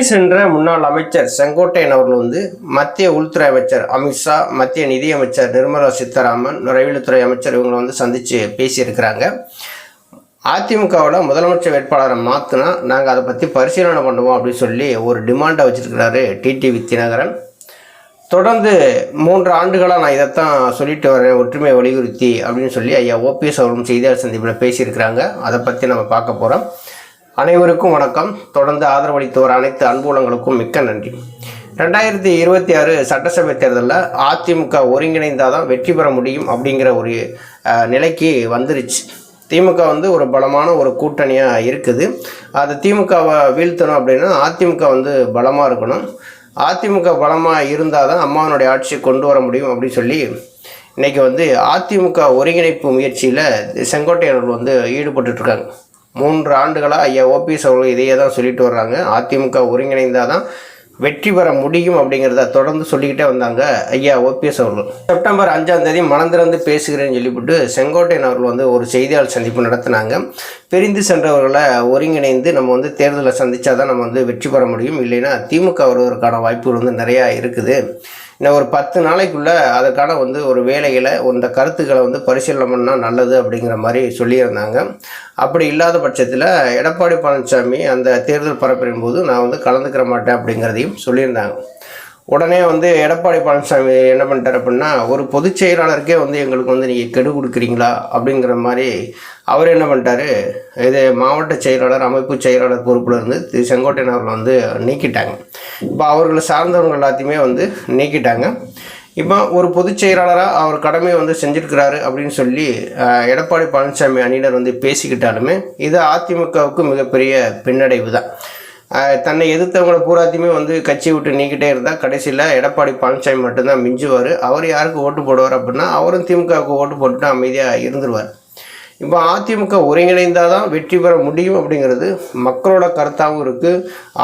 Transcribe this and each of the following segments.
டெல்லி சென்ற முன்னாள் அமைச்சர் செங்கோட்டையன் அவர்கள் வந்து மத்திய உள்துறை அமைச்சர் அமித்ஷா மத்திய நிதியமைச்சர் நிர்மலா சீதாராமன் நுழைவுத்துறை அமைச்சர் இவங்களை வந்து சந்தித்து பேசியிருக்கிறாங்க. அதிமுகவில் முதலமைச்சர் வேட்பாளரை மாற்றினா நாங்கள் அதை பற்றி பரிசீலனை பண்ணுவோம் அப்படின்னு சொல்லி ஒரு டிமாண்டை வச்சுருக்கிறாரு டிடிவி தினகரன் தொடர்ந்து மூன்று ஆண்டுகளாக நான் இதைத்தான் சொல்லிட்டு வரேன் ஒற்றுமை வலியுறுத்தி அப்படின்னு சொல்லி ஐயா ஓபிஎஸ் அவர்களும் செய்தியாளர் சந்திப்பில் பேசியிருக்கிறாங்க. அதை பற்றி நம்ம பார்க்க போகிறோம் அனைவருக்கும் வணக்கம். தொடர்ந்து ஆதரவளித்தவர் அனைத்து அன்புலங்களுக்கும் மிக்க நன்றி. ரெண்டாயிரத்தி இருபத்தி ஆறு சட்டசபை தேர்தலில் அதிமுக ஒருங்கிணைந்தால் தான் வெற்றி பெற முடியும் அப்படிங்கிற ஒரு நிலைக்கு வந்துருச்சு. திமுக வந்து ஒரு பலமான ஒரு கூட்டணியாக இருக்குது. அது திமுகவை வீழ்த்தணும் அப்படின்னா அதிமுக வந்து பலமாக இருக்கணும். அதிமுக பலமாக இருந்தால் தான் அம்மாவனுடைய ஆட்சியை கொண்டு வர முடியும் அப்படின்னு சொல்லி இன்றைக்கி வந்து அதிமுக ஒருங்கிணைப்பு முயற்சியில் செங்கோட்டையர்கள் வந்து ஈடுபட்டுருக்காங்க மூன்று ஆண்டுகளாக ஐயா ஓபிஎஸ் அவர்கள் இதையே தான் சொல்லிட்டு வர்றாங்க. அதிமுக ஒருங்கிணைந்தால் தான் வெற்றி பெற முடியும் அப்படிங்கிறத தொடர்ந்து சொல்லிக்கிட்டே வந்தாங்க ஐயா ஓபிஎஸ் அவர்கள். செப்டம்பர் அஞ்சாம் தேதி மனந்திறந்து பேசுகிறேன்னு சொல்லிவிட்டு செங்கோட்டையன் அவர்கள் வந்து ஒரு செய்தியாளர் சந்திப்பு நடத்தினாங்க. பிரிந்து சென்றவர்களை ஒருங்கிணைந்து நம்ம வந்து தேர்தலை சந்தித்தா தான் நம்ம வந்து வெற்றி பெற முடியும். இல்லைன்னா திமுக வருவதற்கான வாய்ப்புகள் வந்து நிறையா இருக்குது. இன்னும் ஒரு பத்து நாளைக்குள்ளே அதுக்கான வந்து ஒரு வேலைகளை இந்த கருத்துக்களை வந்து பரிசீலனை பண்ணால் நல்லது அப்படிங்கிற மாதிரி சொல்லியிருந்தாங்க. அப்படி இல்லாத பட்சத்தில் எடப்பாடி பழனிசாமி அந்த தேர்தல் பரப்புரின் போது நான் வந்து கலந்துக்கிற மாட்டேன் அப்படிங்கிறதையும் சொல்லியிருந்தாங்க. உடனே வந்து எடப்பாடி பழனிசாமி என்ன பண்ணிட்டார் அப்படின்னா ஒரு பொதுச் செயலாளருக்கே வந்து எங்களுக்கு வந்து நீங்கள் கெடு கொடுக்குறீங்களா அப்படிங்கிற மாதிரி அவர் என்ன பண்ணிட்டாரு இது மாவட்ட செயலாளர் அமைப்பு செயலாளர் பொறுப்பில் இருந்து திரு செங்கோட்டையன் அவர்களை வந்து நீக்கிட்டாங்க. இப்போ அவர்களை சார்ந்தவங்க எல்லாத்தையுமே வந்து நீக்கிட்டாங்க. இப்போ ஒரு பொதுச் செயலாளராக அவர் கடமையை வந்து செஞ்சுருக்கிறாரு அப்படின்னு சொல்லி எடப்பாடி பழனிசாமி அணியினர் வந்து பேசிக்கிட்டாலுமே இது அதிமுகவுக்கு மிகப்பெரிய பின்னடைவு தான் தன்னை எதிர்த்தவங்களை பூராத்தையுமே வந்து கட்சி விட்டு நீக்கிட்டே இருந்தால் கடைசியில் எடப்பாடி பழனிசாமி மட்டும்தான் மிஞ்சுவார். அவர் யாருக்கு ஓட்டு போடுவார் அப்படின்னா அவரும் திமுகவுக்கு ஓட்டு போட்டுட்டு அமைதியாக இருந்துருவார். இப்போ அதிமுக ஒருங்கிணைந்தால் தான் வெற்றி பெற முடியும் அப்படிங்கிறது மக்களோட கருத்தாகவும் இருக்குது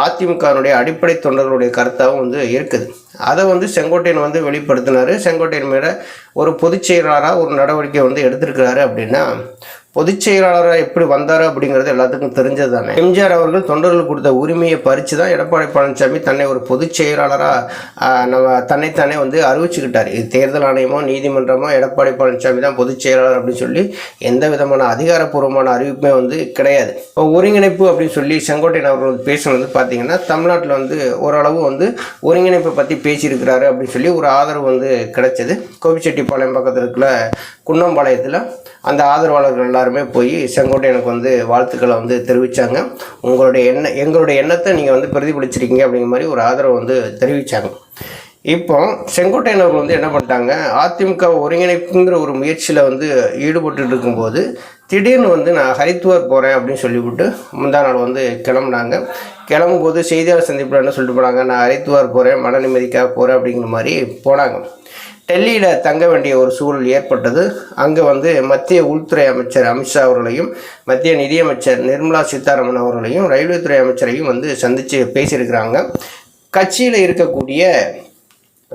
அதிமுகனுடைய அடிப்படை தொண்டர்களுடைய கருத்தாகவும் வந்து இருக்குது. அதை வந்து செங்கோட்டையன் வந்து வெளிப்படுத்தினார். செங்கோட்டையன் மேலே ஒரு பொதுச் செயலாளராக ஒரு நடவடிக்கை வந்து எடுத்திருக்கிறாரு அப்படின்னா பொதுச் செயலாளராக எப்படி வந்தார் அப்படிங்கிறது எல்லாத்துக்கும் தெரிஞ்சது தானே எம்ஜிஆர் அவர்கள் தொண்டர்களுக்கு கொடுத்த உரிமையை பறித்து தான் எடப்பாடி பழனிசாமி தன்னை ஒரு பொதுச் செயலாளராக நம்ம தன்னைத்தானே வந்து அறிவிச்சுக்கிட்டார். இது தேர்தல் ஆணையமோ நீதிமன்றமோ எடப்பாடி பழனிசாமி தான் பொதுச் செயலாளர் அப்படின்னு சொல்லி எந்த விதமான அதிகாரப்பூர்வமான அறிவிப்புமே வந்து கிடையாது. இப்போ ஒருங்கிணைப்பு அப்படின்னு சொல்லி செங்கோட்டையன் அவர்கள் வந்து பேசுனது பார்த்தீங்கன்னா தமிழ்நாட்டில் வந்து ஓரளவு வந்து ஒருங்கிணைப்பை பற்றி பேசியிருக்கிறாரு அப்படின்னு சொல்லி ஒரு ஆதரவு வந்து கிடைச்சது. கோபிச்செட்டிப்பாளையம் பக்கத்தில் இருக்கிற குன்னம்பாளையத்தில் அந்த ஆதரவாளர்கள் எல்லாருமே போய் செங்கோட்டையனுக்கு வந்து வாழ்த்துக்களை வந்து தெரிவித்தாங்க உங்களுடைய எண்ண எங்களுடைய எண்ணத்தை நீங்கள் வந்து பிரதிபலிச்சிருக்கீங்க அப்படிங்கிற மாதிரி ஒரு ஆதரவு வந்து தெரிவித்தாங்க இப்போ செங்கோட்டையன் அவர்கள் வந்து என்ன பண்ணிட்டாங்க? அதிமுக ஒருங்கிணைப்புங்கிற ஒரு முயற்சியில் வந்து ஈடுபட்டு இருக்கும்போது திடீர்னு வந்து நான் ஹரித்துவார் போகிறேன் அப்படின்னு சொல்லிவிட்டு முந்தா நாள் வந்து கிளம்புனாங்க. கிளம்பும்போது செய்தியாளர் சந்திப்பில் என்ன சொல்லிட்டு போனாங்க? நான் ஹரித்துவார் போகிறேன் மன நிம்மதிக்காக போகிறேன் அப்படிங்கிற மாதிரி போனாங்க. டெல்லியில் தங்க வேண்டிய ஒரு சூழல் ஏற்பட்டது. அங்கே வந்து மத்திய உள்துறை அமைச்சர் அமித்ஷா அவர்களையும் மத்திய நிதியமைச்சர் நிர்மலா சீதாராமன் அவர்களையும் ரயில்வே துறை அமைச்சரையும் வந்து சந்தித்து பேசியிருக்கிறாங்க. கட்சியில் இருக்கக்கூடிய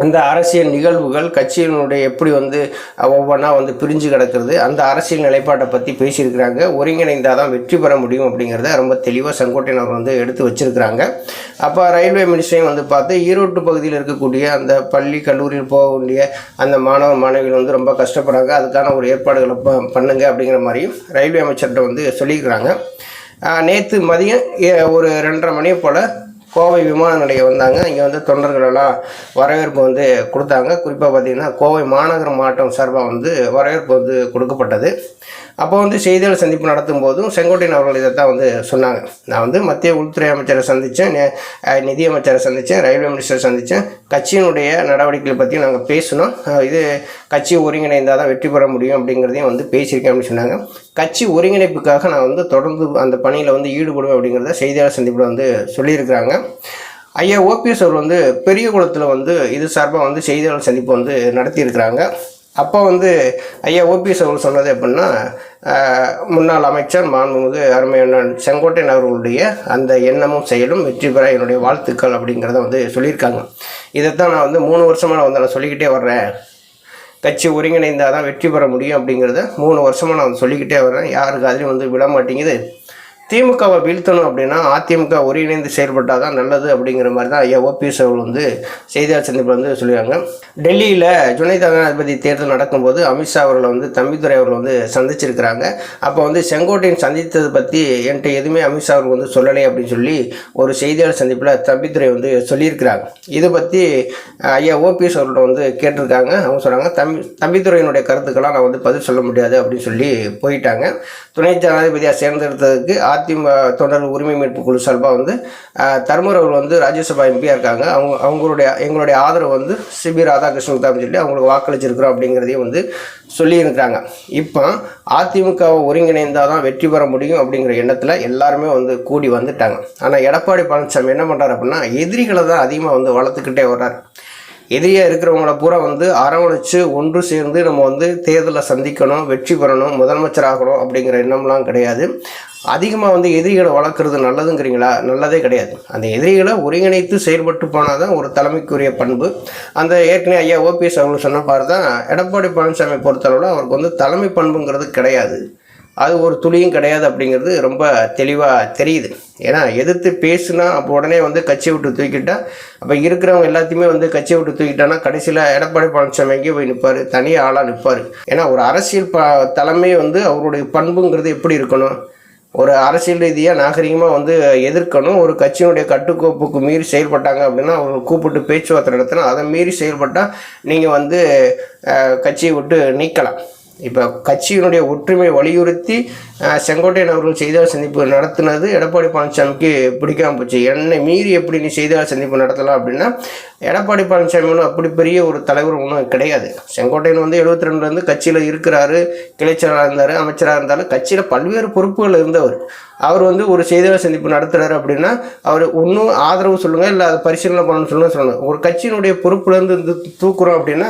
அந்த அரசியல் நிகழ்வுகள் கட்சியினுடைய எப்படி வந்து ஒவ்வொன்றா வந்து பிரிஞ்சு கிடக்கிறது அந்த அரசியல் நிலைப்பாட்டை பற்றி பேசியிருக்கிறாங்க. ஒருங்கிணைந்தால் தான் வெற்றி பெற முடியும் அப்படிங்கிறத ரொம்ப தெளிவாக செங்கோட்டையன் அவர் வந்து எடுத்து வச்சிருக்கிறாங்க. அப்போ ரயில்வே மினிஸ்டரையும் வந்து பார்த்து ஈரோட்டு பகுதியில் இருக்கக்கூடிய அந்த பள்ளி கல்லூரியில் போக வேண்டிய அந்த மாணவ மாணவிகள் வந்து ரொம்ப கஷ்டப்படுறாங்க. அதுக்கான ஒரு ஏற்பாடுகளை ப- பண்ணுங்க அப்படிங்கிற மாதிரியும் ரயில்வே அமைச்சர்கிட்ட வந்து சொல்லியிருக்கிறாங்க. நேற்று மதியம் ஏ- ஒரு ரெண்டரை மணி போல் கோவை விமான நிலையம் வந்தாங்க. இங்கே வந்து தொண்டர்களெல்லாம் வரவேற்பு வந்து கொடுத்தாங்க. குறிப்பாக பார்த்திங்கன்னா கோவை மாநகர மாவட்டம் சார்பாக வந்து வரவேற்பு வந்து கொடுக்கப்பட்டது. அப்போ வந்து செய்தியாளர் சந்திப்பு நடத்தும் போதும் செங்கோட்டையன் அவர்கள் இதைத்தான் வந்து சொன்னாங்க. நான் வந்து மத்திய உள்துறை அமைச்சரை சந்தித்தேன் நிதியமைச்சரை சந்தித்தேன் ரயில்வே மினிஸ்டரை சந்தித்தேன் கட்சியினுடைய நடவடிக்கைகளை பற்றி நாங்கள் பேசணும். இது கட்சி ஒருங்கிணைந்தால் தான் வெற்றி பெற முடியும் அப்படிங்கிறதையும் வந்து பேசியிருக்கேன் அப்படின்னு சொன்னாங்க. கட்சி ஒருங்கிணைப்புக்காக நான் வந்து தொடர்ந்து அந்த பணியில் வந்து ஈடுபடுவேன் அப்படிங்கிறத செய்தியாளர் சந்திப்பில் வந்து சொல்லியிருக்கிறாங்க. ஐயா ஓபிஎஸ் அவர் வந்து பெரிய குளத்தில் வந்து இது சார்பாக வந்து செய்தியாளர் சந்திப்பு வந்து நடத்தியிருக்கிறாங்க. அப்போ வந்து ஐயா ஓபிஎஸ் அவர்கள் சொன்னது எப்படின்னா முன்னாள் அமைச்சர் மாண்புமிகு அருமையான செங்கோட்டையன் அவர்களுடைய அந்த எண்ணமும் செயலும் வெற்றி பெற என்னுடைய வாழ்த்துக்கள் அப்படிங்கிறத வந்து சொல்லியிருக்காங்க. இதைத்தான் நான் வந்து மூணு வருஷமாக நான் வந்து நான் சொல்லிக்கிட்டே வர்றேன். கட்சி ஒருங்கிணைந்தால் தான் வெற்றி பெற முடியும் அப்படிங்கிறத மூணு வருஷமாக நான் வந்து சொல்லிக்கிட்டே வர்றேன். யாருக்கு அதுலேயும் வந்து விட மாட்டேங்குது. திமுகவை வீழ்த்தணும் அப்படின்னா அதிமுக ஒருங்கிணைந்து செயல்பட்டால் தான் நல்லது அப்படிங்கிற மாதிரி தான் ஐயா ஓபிஎஸ் அவர்கள் வந்து செய்தியாளர் சந்திப்பில் வந்து சொல்லியிருக்காங்க. டெல்லியில் துணை ஜனாதிபதி தேர்தல் நடக்கும்போது அமித்ஷா அவர்களை வந்து தம்பிதுரை அவர்கள் வந்து சந்திச்சிருக்கிறாங்க. அப்போ வந்து செங்கோட்டையன் சந்தித்ததை பற்றி என்கிட்ட எதுவுமே அமித்ஷா அவர்கள் வந்து சொல்லலை அப்படின்னு சொல்லி ஒரு செய்தியாளர் சந்திப்பில் தம்பித்துறை வந்து சொல்லியிருக்கிறாங்க. இதை பற்றி ஐயா ஓபிஎஸ் அவர்கள்ட்ட வந்து கேட்டிருக்காங்க. அவங்க சொல்கிறாங்க தம்பி தம்பித்துறையினுடைய கருத்துக்கெல்லாம் நான் வந்து பதில் சொல்ல முடியாது அப்படின்னு சொல்லி போயிட்டாங்க. துணை ஜனாதிபதியாக தேர்ந்தெடுத்ததுக்கு அதிமுக தொண்டர்கள் உரிமை மீட்பு குழு சார்பாக வந்து தர்மர் அவர்கள் வந்து ராஜ்யசபா எம்பியாக இருக்காங்க. அவங்க அவங்களுடைய எங்களுடைய ஆதரவு வந்து சிபி ராதாகிருஷ்ணன் தான் சொல்லி அவங்களுக்கு வாக்களிச்சிருக்கிறோம் அப்படிங்கிறதையும் வந்து சொல்லியிருக்கிறாங்க. இப்போ அதிமுகவை ஒருங்கிணைந்தால் தான் வெற்றி பெற முடியும் அப்படிங்கிற எண்ணத்தில் எல்லாருமே வந்து கூடி வந்துட்டாங்க. ஆனால் எடப்பாடி பழனிசாமி என்ன பண்ணுறாரு அப்படின்னா எதிரிகளை தான் அதிகமாக வந்து வளர்த்துக்கிட்டே வர்றாரு. எதிரியாக இருக்கிறவங்கள பூரா வந்து அரவணைச்சு ஒன்று சேர்ந்து நம்ம வந்து தேர்தலை சந்திக்கணும் வெற்றி பெறணும் முதலமைச்சர் ஆகணும் அப்படிங்கிற எண்ணம்லாம் கிடையாது. அதிகமாக வந்து எதிரிகளை வளர்க்குறது நல்லதுங்கிறீங்களா? நல்லதே கிடையாது. அந்த எதிரிகளை ஒருங்கிணைத்து செயல்பட்டு போனால் தான் ஒரு தலைமைக்குரிய பண்பு. அந்த ஏற்கனவே ஐயா ஓபிஎஸ் அவங்க சொன்ன பாரு தான் எடப்பாடி பழனிசாமி பொறுத்தளவில் அவருக்கு வந்து தலைமை பண்புங்கிறது கிடையாது. அது ஒரு துளியும் கிடையாது அப்படிங்கிறது ரொம்ப தெளிவாக தெரியுது. ஏன்னா எதிர்த்து பேசுனா அப்போ உடனே வந்து கட்சியை விட்டு தூக்கிட்டா அப்போ இருக்கிறவங்க எல்லாத்தையுமே வந்து கட்சியை விட்டு தூக்கிட்டான்னா கடைசியில் எடப்பாடி பழனிசாமி எங்கேயும் போய் நிற்பார் தனி ஆளாக நிற்பார் ஏன்னா ஒரு அரசியல் ப தலைமை வந்து அவருடைய பண்புங்கிறது எப்படி இருக்கணும்? ஒரு அரசியல் ரீதியாக நாகரிகமாக வந்து எதிர்க்கணும். ஒரு கட்சியினுடைய கட்டுக்கோப்புக்கு மீறி செயல்பட்டாங்க அப்படின்னா அவங்க கூப்பிட்டு பேச்சுவார்த்தை நடத்தினா அதை மீறி செயல்பட்டால் நீங்கள் வந்து கட்சியை விட்டு நீக்கலாம். இப்போ கட்சியினுடைய ஒற்றுமை வலியுறுத்தி செங்கோட்டையன் அவர்கள் செய்தியாளர் சந்திப்பு நடத்தினது. எடப்பாடி பழனிசாமிக்கு பிடிக்காம போச்சு. என்னை மீறி எப்படி நீ செய்தியாளர் சந்திப்பு நடத்தலாம் அப்படின்னா எடப்பாடி பழனிசாமி ஒன்றும் அப்படி பெரிய ஒரு தலைவர் ஒன்றும் கிடையாது. செங்கோட்டையன் வந்து எழுபத்தி ரெண்டுலேருந்து கட்சியில் இருக்கிறாரு. கிளைச்சராக இருந்தார் அமைச்சராக இருந்தாலும் கட்சியில் பல்வேறு பொறுப்புகள் இருந்தவர். அவர் வந்து ஒரு செய்தியாளர் சந்திப்பு நடத்துகிறாரு அப்படின்னா அவர் ஒன்றும் ஆதரவு சொல்லுங்கள் இல்லை அதை பரிசீலனை பண்ணணும்னு சொல்லுங்க சொல்லுங்கள் ஒரு கட்சியினுடைய பொறுப்புலேருந்து தூக்குறோம் அப்படின்னா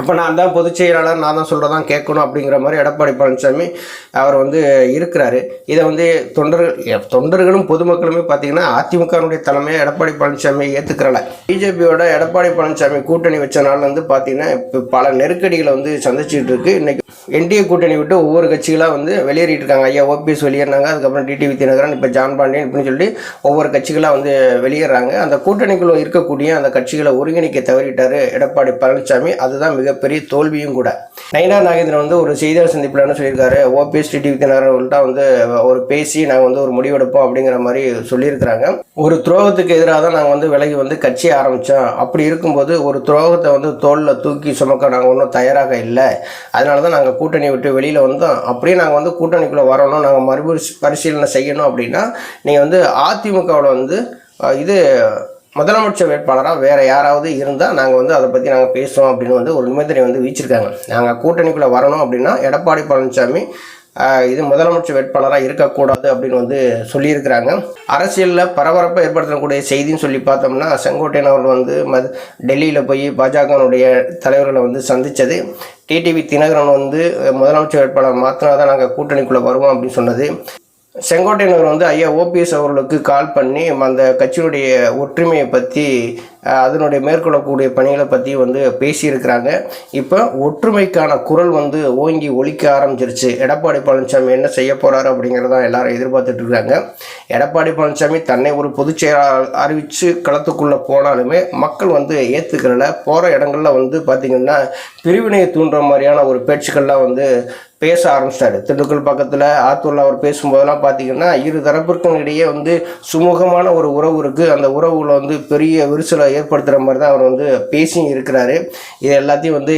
அப்போ நான் தான் பொதுச் செயலாளர் நான் தான் சொல்கிறதான் கேட்கணும் அப்படிங்கிற மாதிரி எடப்பாடி பழனிசாமி அவர் வந்து இருக்கிறாரு. இதை வந்து தொண்டர்கள் தொண்டர்களும் பொதுமக்களுமே பார்த்தீங்கன்னா அதிமுகனுடைய தலைமையை எடப்பாடி பழனிசாமி ஏற்றுக்கிறல பிஜேபியோட எடப்பாடி பழனிசாமி கூட்டணி வச்ச நாள்லேருந்து வந்து பார்த்தீங்கன்னா இப்போ பல நெருக்கடிகளை வந்து சந்திச்சுட்டு இருக்கு. இன்றைக்கி என்டிஏ கூட்டணி விட்டு ஒவ்வொரு கட்சிகளாக வந்து வெளியேறிட்டு இருக்காங்க. ஐயா ஓபிஎஸ் வெளியேறினாங்க அதுக்கப்புறம் டிடிவி தினகரன் இப்போ ஜான் பாண்டியன் அப்படின்னு சொல்லி ஒவ்வொரு கட்சிகளாக வந்து வெளியேறாங்க. அந்த கூட்டணிக்குள்ள இருக்கக்கூடிய அந்த கட்சிகளை ஒருங்கிணைக்க தவறிட்டார் எடப்பாடி பழனிசாமி. அதுதான் மிகப்பெரிய தோல்வியும் கூட. நயினார் நாகேந்திரன் வந்து ஒரு செய்தியாளர் சந்திப்பில் என்ன சொல்லியிருக்காரு ஓபிஎஸ் டிடிவி தினகரன்கிட்ட வந்து ஒரு பேசி நாங்கள் வந்து ஒரு முடிவெடுப்போம் அப்படிங்கிற மாதிரி சொல்லியிருக்கிறாங்க. ஒரு துரோகத்துக்கு எதிராக தான் நாங்கள் வந்து விலகி வந்து கட்சி ஆரம்பித்தோம் அப்படி இருக்கும்போது ஒரு துரோகத்தை வந்து தோளில் தூக்கி சுமக்க நாங்கள் ஒன்றும் தயாராக இல்லை. அதனால தான் நாங்கள் கூட்டணி விட்டு வெளியில் வந்தோம். அப்படியே நாங்கள் வந்து கூட்டணிக்குள்ளே வரணும். நாங்கள் மறுபடி பரிசீலனை செய்யணும் அப்படின்னா நீங்கள் வந்து அதிமுகவில் வந்து இது முதலமைச்சர் வேட்பாளராக வேறு யாராவது இருந்தால் நாங்கள் வந்து அதை பற்றி நாங்கள் பேசுவோம் அப்படின்னு வந்து ஒரு நிபந்தனை வந்து வீச்சிருக்காங்க நாங்கள் கூட்டணிக்குள்ளே வரணும் அப்படின்னா எடப்பாடி பழனிசாமி இது முதலமைச்சர் வேட்பாளராக இருக்கக்கூடாது அப்படின்னு வந்து சொல்லியிருக்கிறாங்க. அரசியலில் பரபரப்பை ஏற்படுத்தக்கூடிய செய்தின்னு சொல்லி பார்த்தோம்னா செங்கோட்டையன் அவர்கள் வந்து மது டெல்லியில் போய் பாஜகனுடைய தலைவர்களை வந்து சந்தித்தது டிடிவி தினகரன் வந்து முதலமைச்சர் வேட்பாளர் மாற்றினா தான் நாங்கள் கூட்டணிக்குள்ளே வருவோம் அப்படின்னு சொன்னது. செங்கோட்டையன் வந்து ஐயா ஓபிஎஸ் அவர்களுக்கு கால் பண்ணி அந்த கட்சியினுடைய ஒற்றுமையை பற்றி அதனுடைய மேற்கொள்ளக்கூடிய பணிகளை பற்றி வந்து பேசியிருக்கிறாங்க. இப்போ ஒற்றுமைக்கான குரல் வந்து ஓங்கி ஒழிக்க ஆரம்பிச்சிருச்சு. எடப்பாடி பழனிசாமி என்ன செய்ய போகிறாரு அப்படிங்கிறதான் எல்லாரும் எதிர்பார்த்துட்டு இருக்காங்க. எடப்பாடி பழனிசாமி தன்னை ஒரு பொதுச் செயலாளர் அறிவித்து களத்துக்குள்ளே போனாலுமே மக்கள் வந்து ஏற்றுக்கிறல போகிற இடங்கள்ல வந்து பார்த்திங்கன்னா பிரிவினையை தூண்டுற மாதிரியான ஒரு பேச்சுக்கள்லாம் வந்து பேச ஆரம்பிச்சிட்டாரு. திண்டுக்கல் பக்கத்தில் ஆத்தூரில் அவர் பேசும்போதெல்லாம் பார்த்தீங்கன்னா இரு தரப்பிற்கும் இடையே வந்து சுமூகமான ஒரு உறவு இருக்குது அந்த உறவுல வந்து பெரிய விரிசலை ஏற்படுத்துகிற மாதிரி தான் அவர் வந்து பேசியும் இருக்கிறாரு. இது எல்லாத்தையும் வந்து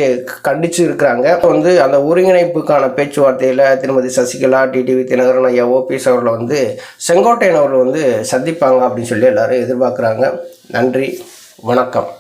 கண்டித்து இருக்கிறாங்க. வந்து அந்த ஒருங்கிணைப்புக்கான பேச்சுவார்த்தையில் திருமதி சசிகலா டிடிவி தினகரன் ஐயா ஓபிஎஸ் அவர்களை வந்து செங்கோட்டையன் அவர்கள் வந்து சந்திப்பாங்க அப்படின்னு சொல்லி எல்லோரும் எதிர்பார்க்குறாங்க. நன்றி வணக்கம்.